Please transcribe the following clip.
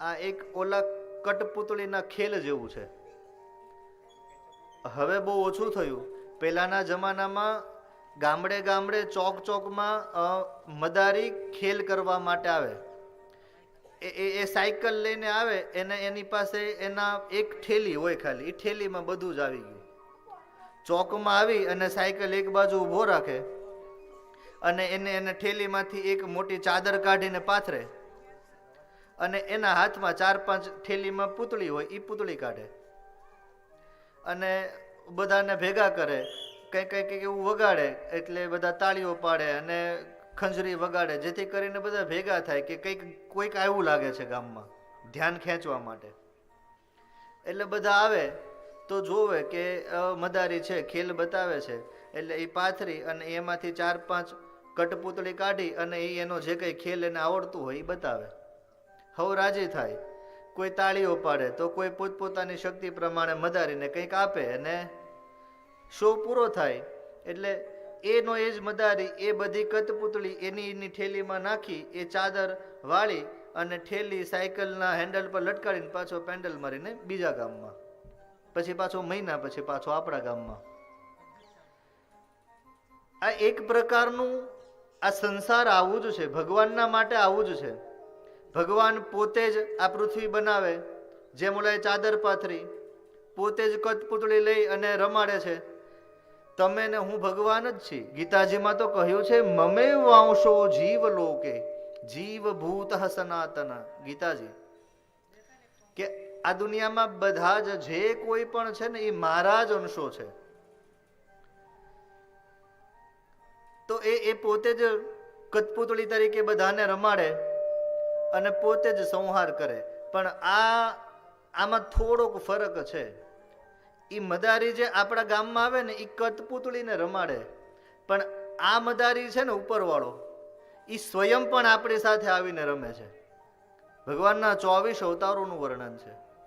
આ એક ઓલા કટપુતળીના ખેલ જેવું છે. હવે બહુ ઓછું થયું. પહેલાના જમાનામાં ગામડે ગામડે ચોક ચોકમાં મદારી ખેલ કરવા માટે આવે. એ એ સાયકલ લઈને આવે, એને એની પાસે એના એક ઠેલી હોય ખાલી. એ ઠેલીમાં બધું જ આવી ગયું. ચોકમાં આવી અને સાયકલ એક બાજુ ઊભો રાખે અને એને એને ઠેલીમાંથી એક મોટી ચાદર કાઢીને પાથરે. અને એના હાથમાં ચાર પાંચ થેલીમાં પૂતળી હોય એ પૂતળી કાઢે. અને બધાને ભેગા કરે, કંઈક કંઈ કંઈક એવું વગાડે, એટલે બધા તાળીઓ પાડે અને ખંજરી વગાડે, જેથી કરીને બધા ભેગા થાય કે કંઈક, કોઈક આવ્યું લાગે છે ગામમાં, ધ્યાન ખેંચવા માટે. એટલે બધા આવે તો જોવે કે મદારી છે, ખેલ બતાવે છે, એટલે એ પાથરી અને એમાંથી ચાર પાંચ કટપુતળી કાઢી અને એ એનો જે કંઈ ખેલ એને આવડતું હોય એ બતાવે. હવ રાજી થાય. કોઈ તાળીઓ પાડે તો કોઈ પોતપોતાની શક્તિ પ્રમાણે મદારીને કંઈક આપે અને શો પૂરો થાય. એટલે એનો એ જ મદારી, એ બધી કટપુતળી એની એની ઠેલીમાં નાખી, એ ચાદર વાળી અને ઠેલી સાયકલના હેન્ડલ પર લટકાડીને પાછો પેન્ડલ મારીને બીજા ગામમાં. પછી પાછો મહિના પછી પાછો આપણા ગામમાં. આ એક પ્રકારનું આ સંસાર આવું જ છે, ભગવાનના માટે આવું જ છે. ભગવાન પોતે જ આ પૃથ્વી બનાવે, જેમ મુલાએ ચાદર પાથરી, પોતે જ કઠપુતળી લઈ અને રમાડે છે. તમે ને હું ભગવાન જ છીએ. ગીતાજીમાં તો કહ્યું છે, મમે વાંશો જીવ લોકે, જીવ ભૂત સનાતન ગીતાજી, કે આ દુનિયામાં બધા જ જે કોઈ પણ છે ને, એ મારા જ અંશો છે. તો એ એ પોતે જ કઠપુતળી તરીકે બધાને રમાડે. અને પોતે જ સંહાર કરે. પણ આ, આમાં થોડોક ફરક છે. એ મદારી જે આપણા ગામમાં આવે ને એ કટપુતળીને રમાડે. પણ આ મદારી છે ને ઉપરવાળો એ સ્વયં પણ આપણી સાથે આવીને રમે છે. ભગવાનના ચોવીસ અવતારોનું વર્ણન છે.